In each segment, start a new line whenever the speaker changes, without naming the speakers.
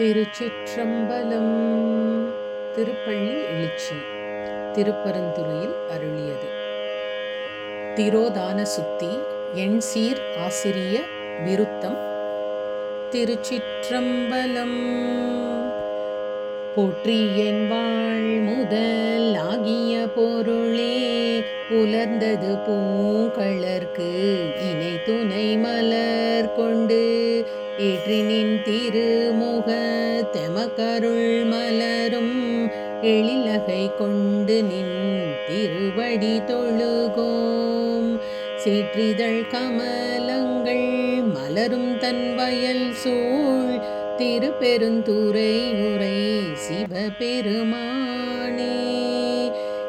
திருச்சிற்றம்பலம். திருப்பள்ளி எழுச்சி. திருப்பரந்துறையில் அருளியது. திரோதான சுத்தி எண் சீர் ஆசிரிய விருத்தம். திருச்சிற்றம்பலம். போற்றி என் வாழ் முதல் ஆகிய பொருளே புலர்ந்தது பூங்கழற்கு இணை துணை மலர். கொண்டு ஏற்றினின் திருமுக தெமக்கருள் மலரும் எழிலகை கொண்டு நின் திருவடி தொழுகோம். சிற்றிதழ் கமலங்கள் மலரும் தன் வயல் சூழ் திருப்பெருந்துரை உரை சிவபெருமானே.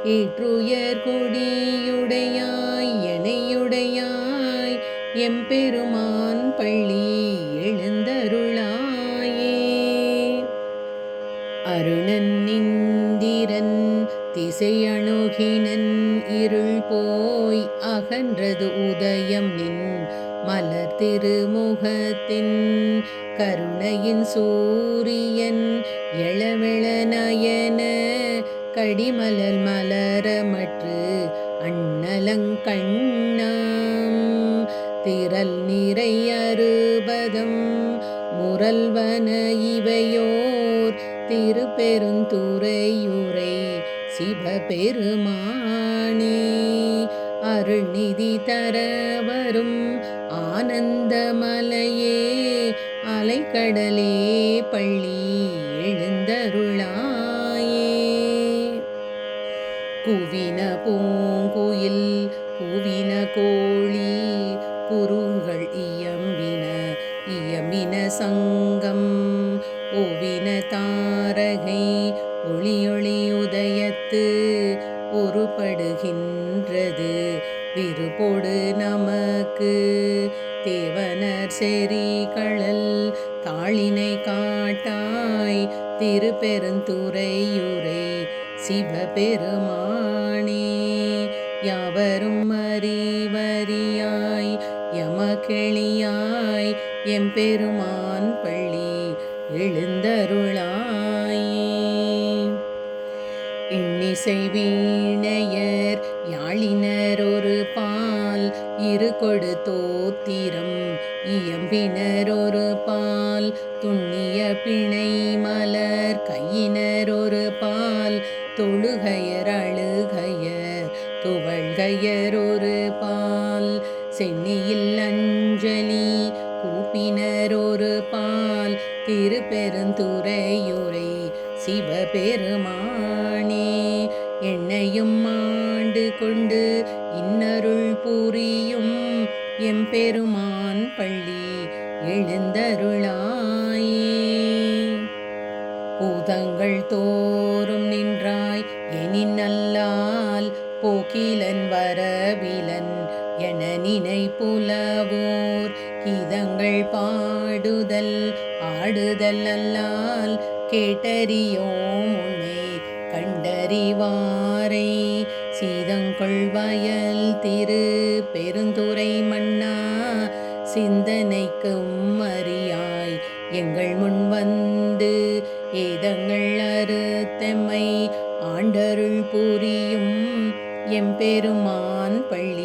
ஏற்றுயர் கொடியுடையாய் எனையுடையாய் எம்பெருமான் பள்ளி எழுந்தருளாயே. அருணன் இந்திரன் திசையணுகினன் இருள் போய் அகன்றது உதயம் நின் மலர் திருமுகத்தின் கருணையின் சூரியன் எழவெள நயன கடிமலர் மலரமற்று அண்ணலங்கண்ணா திரல் நிறை அறுபதம் முரல்வன இவையோர் திருப்பெருந்துறையுரை சிவபெருமானே. அருள்நிதி தர வரும் ஆனந்தமலையே அலைக்கடலே பள்ளி எழுந்தருளாயே. குவின பூங்குயில் குவின கோ இயம்பின சங்கம் ஓவின தாரகை ஒளியொளி உதயத்து உருப்படுகின்றது விருபொடு நமக்கு தேவனர் செறி கழல் தாளினை காட்டாய் திருப்பெருந்துறையுரை சிவபெருமானே. யாவரும் அறிவறியாய் யமகெளியாய் எம்பெருமான் பள்ளி எழுந்தருளாயே. இன்னிசை வீணையர் யாழினர் ஒரு பால் இரு கொடு தோத்திரம் இயம்பினர் ஒரு பால் துண்ணிய பிணை மலர் கையினர் ஒரு பால் தொழுகையர் அழுகையர் துவழ்கையர் கூப்பினர் ஒரு பால் திருப்பெருந்துறையுரை சிவபெருமானே. என்னையும் ஆண்டு கொண்டு இன்னருள் புரியும் எம்பெருமான் பள்ளி எழுந்தருளாயே. பூதங்கள் தோறும் நின்றாய் எனின் நல்லால் போக்கிலன் வரவிலன் என நினை புலவோர் கீதங்கள் பாடுதல் ஆடுதல் அல்லால் கேட்டறியோம் உன்னை கண்டறிவாரை. சீதங்கொள்வயல் திரு பெருந்துரை மன்னா சிந்தனைக்கும் அறியாய் எங்கள் முன் வந்து ஏதங்கள் அறுத்தெம்மை ஆண்டருள் புரியும் எம்பெருமான் பள்ளி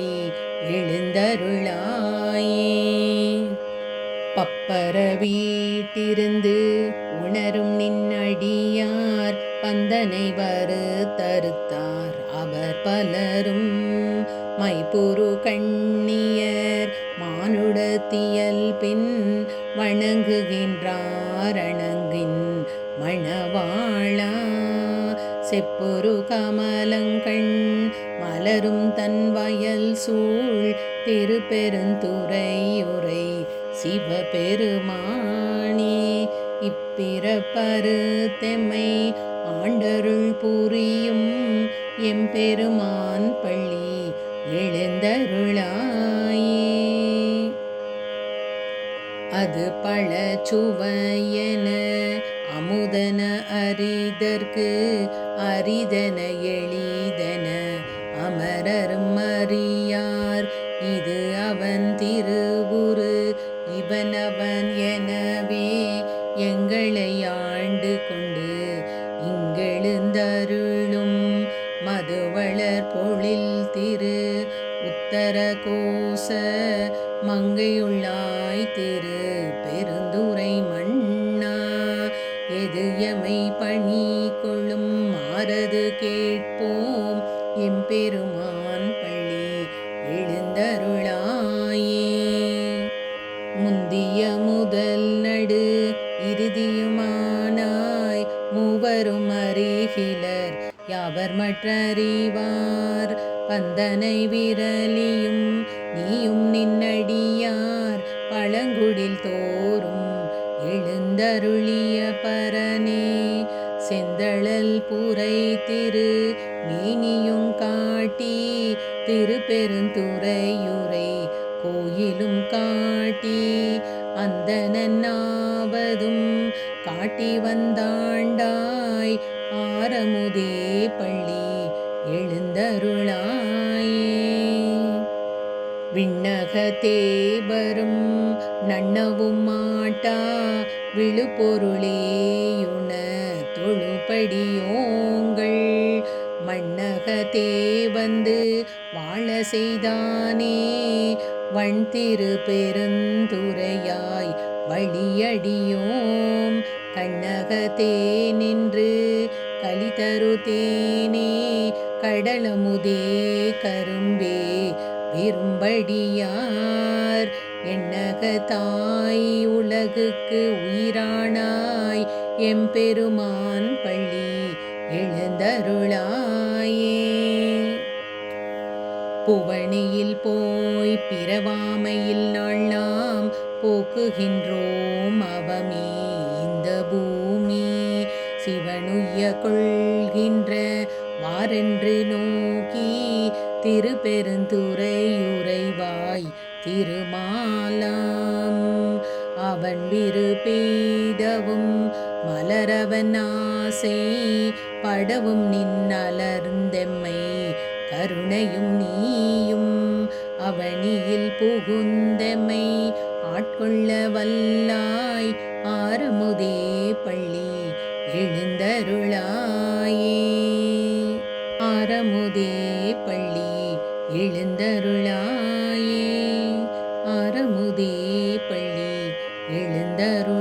பரவீட்டிருந்து வீட்டிருந்து உணரும் நின்னடியார் பந்தனை வரு தருத்தார் அவர் பலரும் மைப்புரு கண்ணியர் மானுடத்தியல் பின் வணங்குகின்றார். அணங்கின் மணவாளா செப்புரு கமலங்கண் மலரும் தன் வயல் சூழ் திருப்பெருந்துறையுரை சிவபெருமானே இப்பிறப்பரு தெம்மை ஆண்டருள் புரியும் எம்பெருமான் பள்ளி எழுந்தருளாயே. அது பழ சுவையன அமுதன அரிதற்கு அரிதன எளிதன அமரர் மறியார் இது அவன் திருவுரு இவன் அவன் எனவே எங்களை ஆண்டு கொண்டு இங்கெழுந்தருளும் மதுவளர் பொழில் திரு உத்தர கோச மங்கையுள்ளாய் திரு பெருந்துரை மண்ணா எது எமை பணி கொள்ளும் மாறது கேட்போம் எம்பெருமான் பள்ளி எழுந்தருள முந்திய முதல் நடு இறுதியுமானாய் மூவரும் அறிகிலர் யாவர் மற்றறிவார்? பந்தனை விரலியும் நீயும் நின்னடியார். பழங்குடில் தோறும் எழுந்தருளிய பரனே செந்தழல் புரை திரு மீனியும் காட்டி திருப்பெருந்துறையும் மேலும் காட்டி அந்த நன்னாவதும் காட்டி வந்தாண்டாய். ஆரமுதே பள்ளி எழுந்தருளாயே. விண்ணக தேவரும் நன்னவும் மாட்டா. விழுபொருளேயுண தொழுபடியோங்கள். மண்ணக தேவந்து வாழ செய்தானே. வண் திரு பெருந்துரையாய் வழியடியோம். கண்ணகத்தே நின்று களிதரு தேனே. கடலமுதே கரும்பே விரும்படியார். எண்ணக தாய் உலகுக்கு உயிரானாய். எம்பெருமான் பள்ளி எழுந்தருளாயே புவனியில் போய் பிறவாமையில் நாள்லாம் போக்குகின்றோம் அவமே இந்த பூமி. சிவனுய கொள்கின்ற வாரென்று நோக்கி திருப்பெருந்துறையுறைவாய் திருமாலாம். அவன் விருப்பீடவும் மலரவன் ஆசை படவும் நின்னலர்ந்தெம்மை கருணையும் நீ அவனியில் புகுந்தமை ஆட்கொள்ள வல்லாய் ஆறுமுதே பள்ளி எழுந்தருளாயே. ஆரமுதே பள்ளி எழுந்தருளாயே. ஆரமுதே பள்ளி எழுந்தருள்